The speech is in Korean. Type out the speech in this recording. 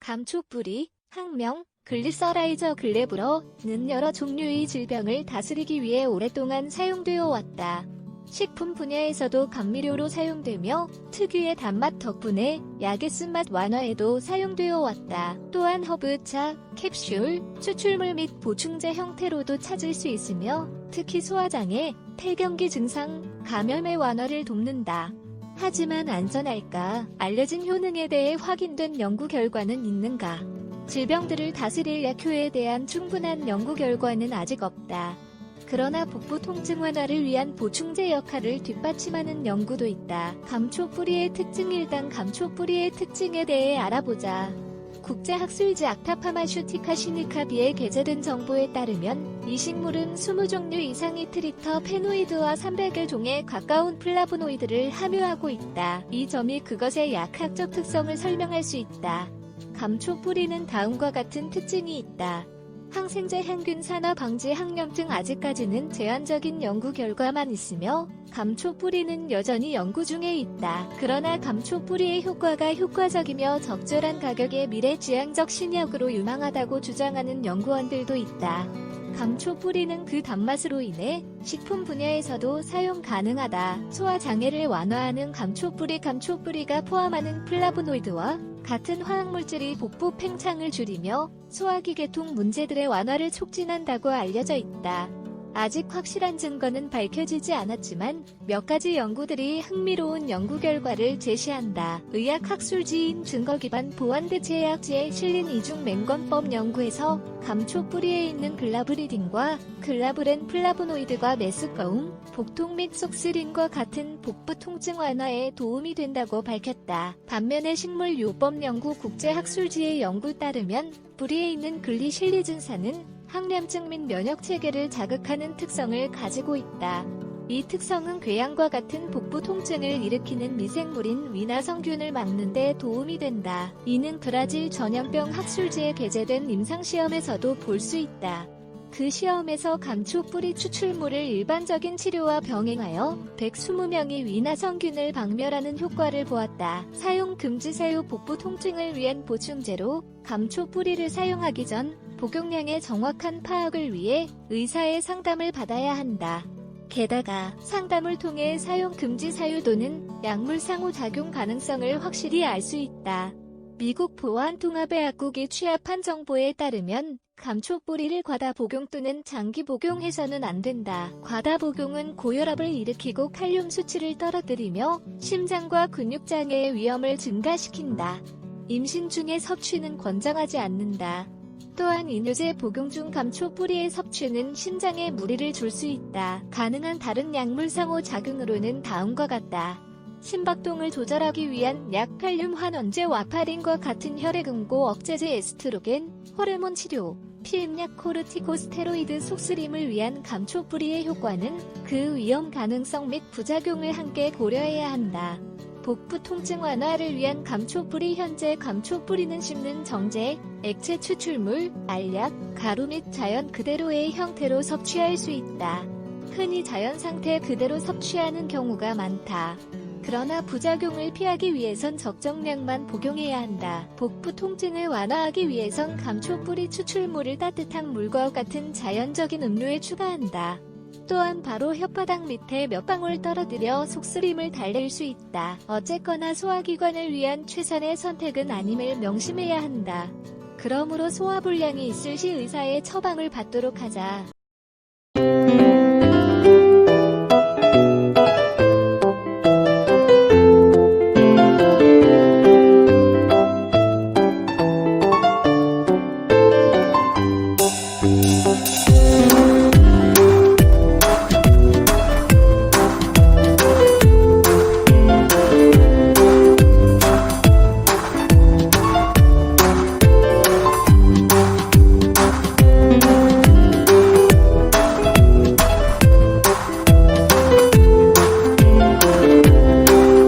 감초뿌리, 항명, 글리서라이저 글레브러는 여러 종류의 질병을 다스리기 위해 오랫동안 사용되어 왔다. 식품 분야에서도 감미료로 사용되며 특유의 단맛 덕분에 약의 쓴맛 완화에도 사용되어 왔다. 또한 허브차, 캡슐, 추출물 및 보충제 형태로도 찾을 수 있으며 특히 소화장애, 폐경기 증상, 감염의 완화를 돕는다. 하지만 안전할까? 알려진 효능에 대해 확인된 연구 결과는 있는가? 질병들을 다스릴 약효에 대한 충분한 연구 결과는 아직 없다. 그러나 복부 통증 완화를 위한 보충제 역할을 뒷받침하는 연구도 있다. 감초 뿌리의 특징 일단 감초 뿌리의 특징에 대해 알아보자. 국제학술지 악타파마슈티카 시니카비에 게재된 정보에 따르면 이 식물은 20종류 이상의 트리터 페노이드와 300여 종에 가까운 플라보노이드를 함유하고 있다. 이 점이 그것의 약학적 특성을 설명할 수 있다. 감초 뿌리는 다음과 같은 특징이 있다. 항생제 향균 산화 방지 항염증 아직까지는 제한적인 연구 결과만 있으며 감초 뿌리는 여전히 연구 중에 있다. 그러나 감초 뿌리의 효과가 효과적이며 적절한 가격의 미래 지향적 신약으로 유망하다고 주장하는 연구원들도 있다. 감초 뿌리는 그 단맛으로 인해 식품 분야에서도 사용 가능하다. 소화 장애를 완화하는 감초 뿌리 감초 뿌리가 포함하는 플라보노이드와 같은 화학물질이 복부 팽창을 줄이며 소화기 계통 문제들의 완화를 촉진한다고 알려져 있다. 아직 확실한 증거는 밝혀지지 않았지만 몇 가지 연구들이 흥미로운 연구 결과를 제시한다. 의학학술지인 증거기반 보안대체약지에 실린 이중 맹건법 연구에서 감초 뿌리에 있는 글라브리딘과 글라브렌 플라보노이드가 메스꺼움, 복통 및 속쓰림과 같은 복부 통증 완화에 도움이 된다고 밝혔다. 반면에 식물요법 연구 국제학술지의 연구에 따르면 뿌리에 있는 글리실리진산은 항염증 및 면역 체계를 자극하는 특성을 가지고 있다. 이 특성은 궤양과 같은 복부 통증을 일으키는 미생물인 위나성균을 막는 데 도움이 된다. 이는 브라질 전염병 학술지에 게재된 임상시험에서도 볼 수 있다. 그 시험에서 감초 뿌리 추출물을 일반적인 치료와 병행하여 120명이 위나성균을 박멸하는 효과를 보았다. 사용 금지 사유 복부 통증을 위한 보충제로 감초 뿌리를 사용하기 전 복용량의 정확한 파악을 위해 의사의 상담을 받아야 한다. 게다가 상담을 통해 사용 금지 사유 또는 약물 상호 작용 가능성을 확실히 알 수 있다. 미국 보안통합의학국이 취합한 정보에 따르면 감초 뿌리를 과다 복용 또는 장기 복용해서는 안 된다. 과다 복용은 고혈압을 일으키고 칼륨 수치를 떨어뜨리며 심장과 근육 장애의 위험을 증가시킨다. 임신 중에 섭취는 권장하지 않는다. 또한 이뇨제 복용 중 감초 뿌리의 섭취는 심장에 무리를 줄 수 있다. 가능한 다른 약물 상호 작용으로는 다음과 같다. 심박동을 조절하기 위한 약 칼륨 환원제 와파린과 같은 혈액응고 억제제 에스트로겐, 호르몬 치료, 피임약 코르티코스테로이드 속쓰림을 위한 감초 뿌리의 효과는 그 위험 가능성 및 부작용을 함께 고려해야 한다. 복부 통증 완화를 위한 감초 뿌리 현재 감초 뿌리는 씹는 정제, 액체 추출물, 알약, 가루 및 자연 그대로의 형태로 섭취할 수 있다. 흔히 자연 상태 그대로 섭취하는 경우가 많다. 그러나 부작용을 피하기 위해선 적정량만 복용해야 한다. 복부 통증을 완화하기 위해선 감초 뿌리 추출물을 따뜻한 물과 같은 자연적인 음료에 추가한다. 또한 바로 혓바닥 밑에 몇 방울 떨어뜨려 속쓰림을 달랠 수 있다. 어쨌거나 소화기관을 위한 최선의 선택은 아님을 명심해야 한다. 그러므로 소화불량이 있을 시 의사의 처방을 받도록 하자.